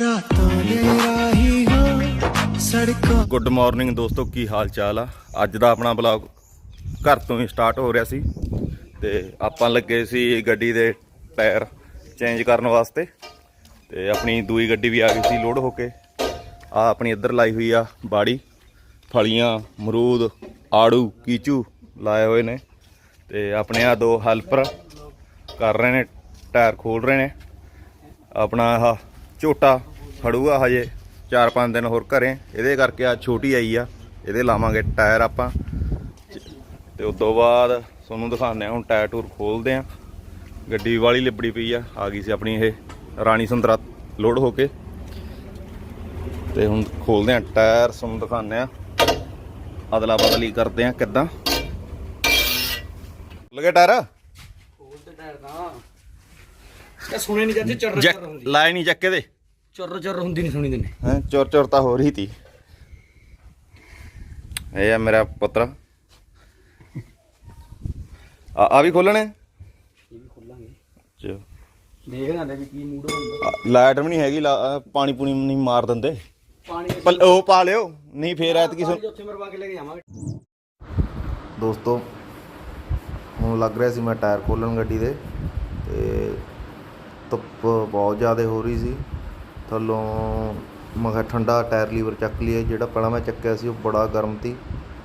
ਰਾਤੋਂ ਦੇ ਰਾਹੀ ਹੋ ਸੜਕੋਂ। ਗੁੱਡ ਮਾਰਨਿੰਗ ਦੋਸਤੋ, ਕੀ ਹਾਲ ਚਾਲ ਆ? ਅੱਜ ਦਾ ਆਪਣਾ ਬਲੌਗ ਘਰ ਤੋਂ ਹੀ ਸਟਾਰਟ ਹੋ ਰਿਹਾ ਸੀ ਤੇ ਆਪਾਂ ਲੱਗੇ ਸੀ ਗੱਡੀ ਦੇ ਟਾਇਰ ਚੇਂਜ ਕਰਨ ਵਾਸਤੇ ਤੇ ਆਪਣੀ ਦੂਈ ਗੱਡੀ ਵੀ ਆ ਗਈ ਸੀ ਲੋਡ ਹੋ ਕੇ। ਆ ਆਪਣੀ ਇੱਧਰ ਲਾਈ ਹੋਈ ਆ ਬਾੜੀ, ਫਲੀਆਂ ਮਰੂਦ ਆੜੂ, ਕੀਚੂ ਲਾਏ ਹੋਏ ਨੇ ਤੇ ਆਪਣੇ ਆ ਦੋ ਹੈਲਪਰ ਕਰ ਰਹੇ ਨੇ, ਟਾਇਰ ਖੋਲ ਰਹੇ ਨੇ। ਆਪਣਾ ਆਹ ਝੋਟਾ ਖੜੂਗਾ ਹਜੇ 4-5 ਦਿਨ ਹੋਰ ਘਰੇ। ਇਹਦੇ ਕਰਕੇ ਆ ਛੋਟੀ ਆਈ ਆ, ਇਹਦੇ ਲਾਵਾਂਗੇ ਟਾਇਰ ਆਪਾਂ। ਤੇ ਉਸ ਤੋਂ ਬਾਅਦ ਤੁਹਾਨੂੰ ਦਿਖਾਉਂਦੇ ਆ ਹੁਣ ਟਾਇਰ ਟੂਰ ਖੋਲਦੇ ਆ ਗੱਡੀ ਵਾਲੀ ਲਿਬੜੀ ਪਈ ਆ ਆ ਗਈ ਸੀ ਆਪਣੀ ਇਹ ਰਾਣੀ ਸੁੰਦਰਾ ਲੋਡ ਹੋ ਕੇ। ਤੇ ਹੁਣ ਖੋਲਦੇ ਆ ਟਾਇਰ, ਤੁਹਾਨੂੰ ਦਿਖਾਉਂਦੇ ਆ ਅਦਲਾ ਬਦਲੀ ਕਰਦੇ ਆ ਕਿੱਦਾਂ। ਲਗੇ ਟਾਇਰ? ਖੋਲ ਤੇ ਟਾਇਰ ਦਾ ਇਹ ਸੁਣੇ ਨਹੀਂ ਜਾਂਦੇ ਚੁਰ ਜੈਕ ਚੁਰ ਹੁੰਦੀ। ਲਾਏ ਨਹੀਂ ਚੱਕੇ ਦੇ ਚੁਰ ਚੁਰ ਹੁੰਦੀ ਨਹੀਂ ਸੁਣੀ ਦਿੰਦੇ। ਹੈ ਚੋਰ ਚੋਰ ਤਾਂ ਹੋ ਰਹੀ ਤੀ। ਇਹ ਆ ਮੇਰਾ ਪੁੱਤਰ। ਆ ਆ ਵੀ ਖੋਲਣੇ? ਇਹ ਵੀ ਖੋਲਾਂਗੇ। ਚ ਦੇਖਦੇ ਆਂ ਵੀ ਕੀ ਮੂਡ ਹੁੰਦਾ ਲਾਈਟ ਵੀ ਨਹੀਂ ਹੈਗੀ ਲਾ- ਪਾਣੀ ਪੂਣੀ ਨਹੀਂ ਮਾਰ ਦਿੰਦੇ। ਪਾਣੀ ਪਲ ਉਹ ਪਾ ਲਿਓ ਨਹੀਂ ਫੇਰ ਐਤਕੀ ਸੁਣ। ਉੱਥੇ ਮਰਵਾ ਕੇ ਲੈ ਕੇ ਜਾਵਾਂਗੇ। ਦੋਸਤੋ ਹੁਣ ਲੱਗ ਰਿਹਾ ਸੀ ਮੈਂ ਟਾਇਰ ਖੋਲਣ ਗੱਡੀ ਦੇ ਤੇ ਧੁੱਪ ਬਹੁਤ ਜ਼ਿਆਦਾ ਹੋ ਰਹੀ ਸੀ। ਥੱਲੋਂ ਮੈਂ ਕਿਹਾ ਠੰਡਾ ਟਾਇਰ ਲੀਵਰ ਚੱਕ ਲਈਏ, ਜਿਹੜਾ ਪਹਿਲਾਂ ਮੈਂ ਚੱਕਿਆ ਸੀ ਉਹ ਬੜਾ ਗਰਮ ਸੀ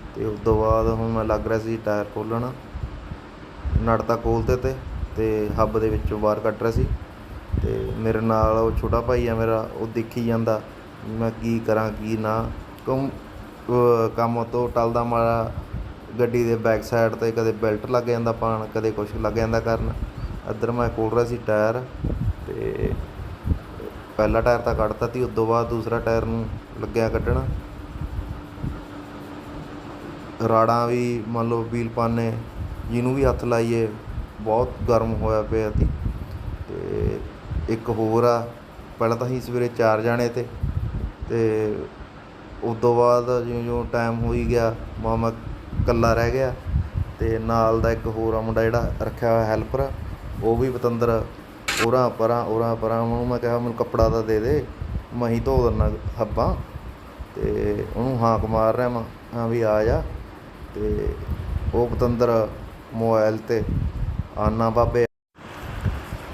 ਅਤੇ ਉਸ ਤੋਂ ਬਾਅਦ ਹੁਣ ਮੈਂ ਲੱਗ ਰਿਹਾ ਸੀ ਟਾਇਰ ਖੋਲਣ, ਨਟ ਤਾਂ ਖੋਲਤੇ ਤੇ ਤੇ ਹੱਬ ਦੇ ਵਿੱਚੋਂ ਬਾਹਰ ਕੱਢ ਰਿਹਾ ਸੀ ਅਤੇ ਮੇਰੇ ਨਾਲ ਉਹ ਛੋਟਾ ਭਾਈ ਆ ਮੇਰਾ, ਉਹ ਦੇਖੀ ਜਾਂਦਾ, ਮੈਂ ਕੀ ਕਰਾਂ, ਕੀ ਨਾ ਕੰਮ ਕੰਮ ਤੋਂ ਟਲਦਾ ਮਾਰਾ, ਗੱਡੀ ਦੇ ਬੈਕ ਸਾਈਡ ਤੇ ਕਦੇ ਬੈਲਟ ਲੱਗ ਜਾਂਦਾ ਪਾਣ ਕਦੇ ਕੁਛ ਲੱਗ ਜਾਂਦਾ ਕਰਨ। ਇੱਧਰ ਮੈਂ ਖੋਲ ਰਿਹਾ ਸੀ ਟਾਇਰ ਤੇ ਪਹਿਲਾ ਟਾਇਰ ਤਾਂ ਕੱਢਤਾ ਸੀ ਉਸ ਤੋਂ ਬਾਅਦ ਦੂਸਰਾ ਟਾਇਰ ਨੂੰ ਲੱਗਿਆ ਕੱਢਣਾ। ਰਾੜਾਂ ਵੀ ਮੰਨ ਲਓ ਵੀਲ ਪਾਨੇ, ਜਿਹਨੂੰ ਵੀ ਹੱਥ ਲਾਈਏ, ਬਹੁਤ ਗਰਮ ਹੋਇਆ ਪਿਆ ਸੀ। ਤੇ ਇੱਕ ਹੋਰ ਆ, ਪਹਿਲਾਂ ਤਾਂ ਅਸੀਂ ਸਵੇਰੇ ਚਾਰ ਜਾਣੇ ਤੇ ਤੇ ਉਸ ਤੋਂ ਬਾਅਦ ਜਿਉਂ ਜਿਉਂ ਟਾਈਮ ਹੋਈ ਗਿਆ ਮਾਮਾ ਇਕੱਲਾ ਰਹਿ ਗਿਆ ਤੇ ਨਾਲ ਦਾ ਇੱਕ ਹੋਰ ਆ ਮੁੰਡਾ ਜਿਹੜਾ, ਰੱਖਿਆ ਹੋਇਆ ਹੈਲਪਰ ਉਹ ਵੀ ਪਤੰਦਰ ਉਰਾਂ ਪਰਾਂ ਉਰਾਂ ਪਰਾਂ, ਉਹਨੂੰ ਮੈਂ ਕਿਹਾ ਮੈਨੂੰ ਕੱਪੜਾ ਤਾਂ ਦੇ ਦੇ, ਮੈਂ ਹੀ ਧੋ ਦਿੰਦਾ ਹੱਬਾਂ ਅਤੇ ਉਹਨੂੰ ਹਾਕ ਮਾਰ ਰਿਹਾ ਮੈਂ ਹਾਂ ਵੀ ਆ ਜਾ ਅਤੇ ਉਹ ਪਤੰਦਰ ਮੋਬਾਈਲ ਤੇ ਆਨਾ ਬਾਬੇ।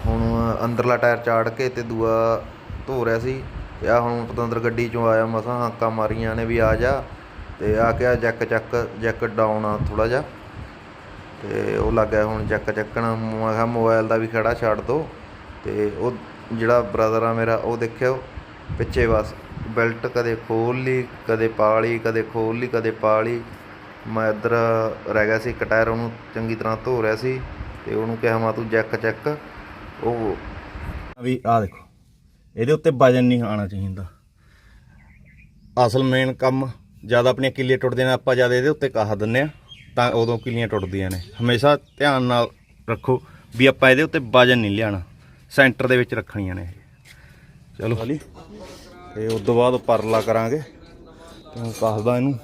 ਹੁਣ ਅੰਦਰਲਾ ਟਾਇਰ ਚਾੜ ਕੇ ਤੇ ਦੂਆ ਧੋ ਰਿਹਾ ਸੀ, ਤੇ ਆ ਹੁਣ ਪਤੰਦਰ ਗੱਡੀ ਚੋਂ ਆਇਆ ਮਸਾਂ ਹਾਕਾਂ ਮਾਰੀਆਂ ਨੇ ਵੀ ਆ ਜਾ, ਤੇ ਆ ਕੇ ਆ ਜੈਕ ਚੱਕ, ਜੈਕ ਡਾਊਨ ਆ ਥੋੜਾ ਜਿਹਾ। ਤੇ ਉਹ ਲੱਗ ਗਿਆ ਹੁਣ ਜੈਕ ਚੱਕਣ। ਮੈਂ ਕਿਹਾ ਮੋਬਾਈਲ ਦਾ ਵੀ ਖੜਾ ਛੱਡ ਦੋ ਤੇ ਉਹ ਜਿਹੜਾ ਬ੍ਰਦਰ ਆ ਮੇਰਾ, ਉਹ ਦੇਖਿਓ ਪਿੱਛੇ ਬਸ ਬੈਲਟ ਕਦੇ ਖੋਲ ਲਈ, ਕਦੇ ਪਾ ਲਈ ਕਦੇ ਖੋਲ ਲਈ, ਕਦੇ ਪਾ ਲਈ ਮੈਂ ਇੱਧਰ ਰਹਿ ਗਿਆ ਸੀ ਕਟਾਇਰ ਉਹਨੂੰ ਚੰਗੀ ਤਰ੍ਹਾਂ ਧੋ ਰਿਹਾ ਸੀ ਤੇ ਉਹਨੂੰ ਕਿਹਾ ਮੈਂ ਤੂੰ ਜੈਕ ਚੱਕ। ਉਹ ਵੀ ਆ ਦੇਖੋ, ਇਹਦੇ ਉੱਤੇ ਵਜਨ ਨਹੀਂ ਆਣਾ ਚਾਹੀਦਾ। ਅਸਲ ਮੇਨ ਕੰਮ ਜਦ ਆਪਣੀਆਂ ਕਿੱਲੇ ਟੁੱਟਦੇ ਨੇ, ਆਪਾਂ ਜਦ ਇਹਦੇ ਉੱਤੇ ਕਾਹ ਦਿੰਨੇ ਆ। ਤਾਂ ਉਦੋਂ ਕਿੱਲੀਆਂ ਟੁੱਟਦੀਆਂ ਨੇ। ਹਮੇਸ਼ਾ ਧਿਆਨ ਨਾਲ ਰੱਖੋ ਵੀ ਆਪਾਂ ਇਹਦੇ ਉੱਤੇ ਵਜਨ ਨਹੀਂ ਲਿਆਣਾ ਸੈਂਟਰ ਦੇ ਵਿੱਚ ਰੱਖਣੀਆਂ ਨੇ ਇਹ। ਚਲੋ। ਹਾਲੀ ਤੇ ਉਸ ਤੋਂ ਬਾਅਦ ਪਰਲਾ ਕਰਾਂਗੇ। ਤੇ ਹੁਣ ਕੱਸਦਾ ਇਹਨੂੰ।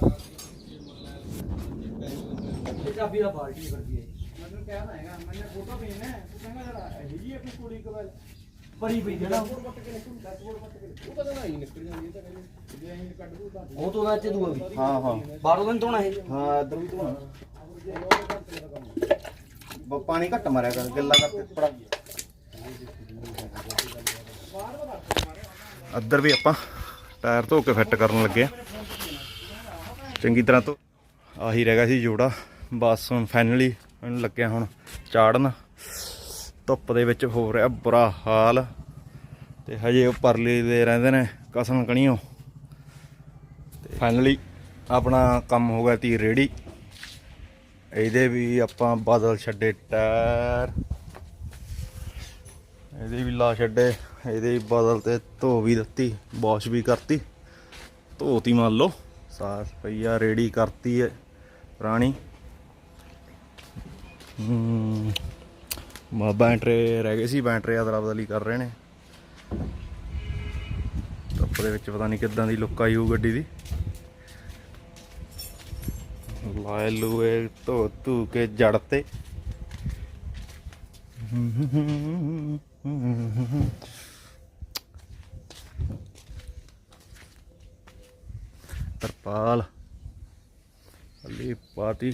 ਇਹ ਚਾਬੀ ਦਾ ਬਾਲਟੀ ਵਰਗੀ ਹੈ ਮੈਨੂੰ ਕਹਿਣਾ ਹੈਗਾ ਮੈਨੂੰ ਫੋਟੋ ਭੇਜਣਾ ਤੂੰ ਕਹਿੰਦਾ ਜਰਾ ਇਹ ਜੀ ਆਪਣੀ ਕੁੜੀ ਕੋਲ। ਪਰੀ ਪਈ ਜਣਾ ਉਹ ਤੋਂ ਦਾ ਚ ਦੂਆ ਵੀ। ਹਾਂ ਹਾਂ। ਬਾਹਰੋਂ ਤਾਂ ਨੀ ਧੋਣਾ ਇਹ। ਹਾਂ ਇੱਧਰ ਵੀ ਧੋਣਾ। ਪਾਣੀ ਘੱਟ ਮਾਰਿਆ ਕਰ ਗਿੱਲਾ ਕਰਕੇ ਇੱਧਰ ਵੀ ਆਪਾਂ ਟਾਇਰ ਧੋ ਕੇ ਫਿੱਟ ਕਰਨ ਲੱਗੇ ਆ। ਚੰਗੀ ਤਰ੍ਹਾਂ ਤੋਂ ਆਹੀ ਰਹਿ ਗਿਆ ਸੀ ਜੋੜਾ। ਬਸ ਹੁਣ ਫਾਈਨਲੀ ਇਹਨੂੰ ਲੱਗਿਆ ਹੁਣ ਚਾੜਨ। ਧੁੱਪ ਦੇ ਵਿੱਚ ਹੋ ਰਿਹਾ ਬੁਰਾ ਹਾਲ ਤੇ ਹਜੇ ਉਹ ਪਰਲੇ ਦੇ ਰਹਿੰਦੇ ਨੇ ਕਸਣ ਕਣੀਓ। ਤੇ ਫਾਈਨਲੀ ਆਪਣਾ ਕੰਮ ਹੋ ਗਿਆ ਤੀ ਰੇੜੀ। ਇਹਦੇ ਵੀ ਆਪਾਂ ਬਦਲ ਛੱਡੇ ਟਾਇਰ। ਇਹਦੇ ਵੀ ਲਾ ਛੱਡੇ, ਇਹਦੇ ਵੀ ਬਦਲ ਤੇ ਧੋ ਵੀ ਦਿੱਤੀ, ਵਾਸ਼ ਵੀ ਕਰਤੀ। ਧੋਤੀ ਮੰਨ ਲਓ, ਸਾਫ਼ ਪਈਆ ਰੇੜੀ ਕਰਤੀ ਹੈ ਪੁਰਾਣੀ ਹੂੰ। ਬੈਂਟਰੇ ਰਹਿ ਗਏ ਸੀ, ਬੈਂਟਰੇ ਅਦਲਾ ਬਦਲੀ ਕਰ ਰਹੇ ਨੇ। ਟੱਪ ਵਿੱਚ ਪਤਾ ਨਹੀਂ ਕਿੱਦਾਂ ਦੀ ਲੁੱਕ ਆਈ ਹੋਊ ਗੱਡੀ ਦੀ। ਲਾਇ ਲੂਏ ਧੋ ਧੂ ਕੇ ਜੜ ਤੇ। ਤਰਪਾਲ। ਅੱਲੀ ਪਾਤੀ।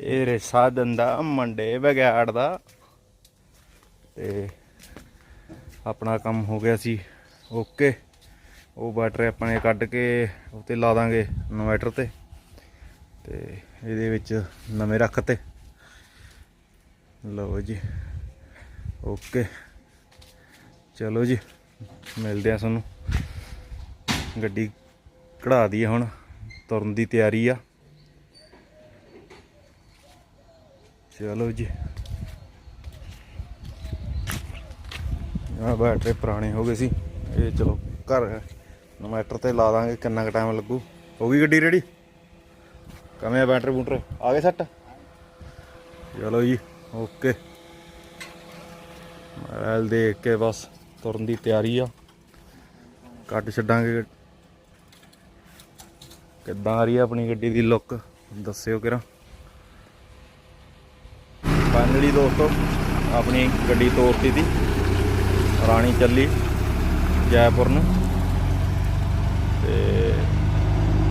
ਇਹ ਰੇਸਾ ਦੰਦਾ, ਮੰਡੇ ਬਗਿਆੜ ਦਾ। ਤੇ ਆਪਣਾ ਕੰਮ ਹੋ ਗਿਆ ਸੀ, ਓਕੇ। ਉਹ ਬੈਟਰੀ ਆਪਾਂ ਨੇ ਕੱਢ ਕੇ ਉੱਤੇ ਲਾ ਦਾਂਗੇ ਇਨਵਰਟਰ ਤੇ। ਤੇ ਇਹਦੇ ਵਿੱਚ ਨਵੇਂ ਰੱਖ ਤੇ। ਲਓ ਜੀ, ਓਕੇ। ਚਲੋ ਜੀ, ਮਿਲਦੇ ਆ ਤੁਹਾਨੂੰ। ਗੱਡੀ ਕਢਾ ਦਈਏ ਹੁਣ, ਤੁਰਨ ਦੀ ਤਿਆਰੀ ਆ। ਚਲੋ ਜੀ। ਆ ਬੈਟਰੀ ਪੁਰਾਣੇ ਹੋ ਗਏ ਸੀ। ਇਹ ਚਲੋ ਘਰ ਇਨਵਰਟਰ ਤੇ ਲਾ ਦਾਂਗੇ, ਕਿੰਨਾ ਕੁ ਟਾਈਮ ਲੱਗੂ। ਹੋ ਗਈ ਗੱਡੀ ਰੈਡੀ ਕਵੇਂ ਆ ਬੈਟਰੀ ਬੂਟਰ? ਆ ਗਏ ਸੱਟ ਚਲੋ ਜੀ ਓਕੇ ਮੋਬਾਈਲ ਦੇਖ ਕੇ ਬਸ ਤੁਰਨ ਦੀ ਤਿਆਰੀ ਆ। ਕੱਟ ਛੱਡਾਂਗੇ। ਕਿੱਦਾਂ ਆ ਰਹੀ ਆ ਆਪਣੀ ਗੱਡੀ ਦੀ ਲੁੱਕ ਦੱਸਿਓ ਕਿਰਾ। ਫਾਈਨਲੀ ਦੋਸਤੋ, ਆਪਣੀ ਗੱਡੀ ਤੋਰਤੀ ਦੀ ਰਾਣੀ ਚੱਲੀ ਜੈਪੁਰ ਨੂੰ। ਤੇ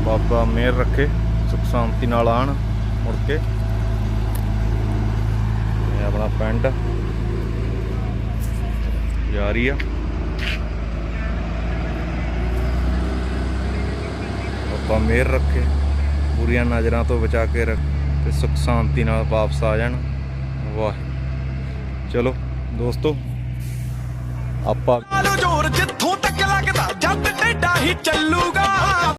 ਬਾਬਾ ਮਿਹਰ ਰੱਖੇ, ਸੁਖ ਸ਼ਾਂਤੀ ਨਾਲ ਆਣ ਮੁੜ ਕੇ। ਇਹ ਆਪਣਾ ਪਿੰਡ ਜਾ ਰਹੀ ਆ। ਬਾਬਾ ਮਿਹਰ ਰੱਖੇ ਬੁਰੀਆਂ ਨਜ਼ਰਾਂ ਤੋਂ ਬਚਾ ਕੇ ਰੱਖ ਤੇ ਸੁਖ ਸ਼ਾਂਤੀ ਨਾਲ ਵਾਪਸ ਆ ਜਾਣ। ਵਾਹ। ਚਲੋ ਦੋਸਤੋ ਆਪਾਂ ਜੋਰ ਜਿੱਥੋਂ ਤੱਕ ਲੱਗਦਾ ਜੱਟ ਟੇਡਾ ਹੀ ਚੱਲੂਗਾ।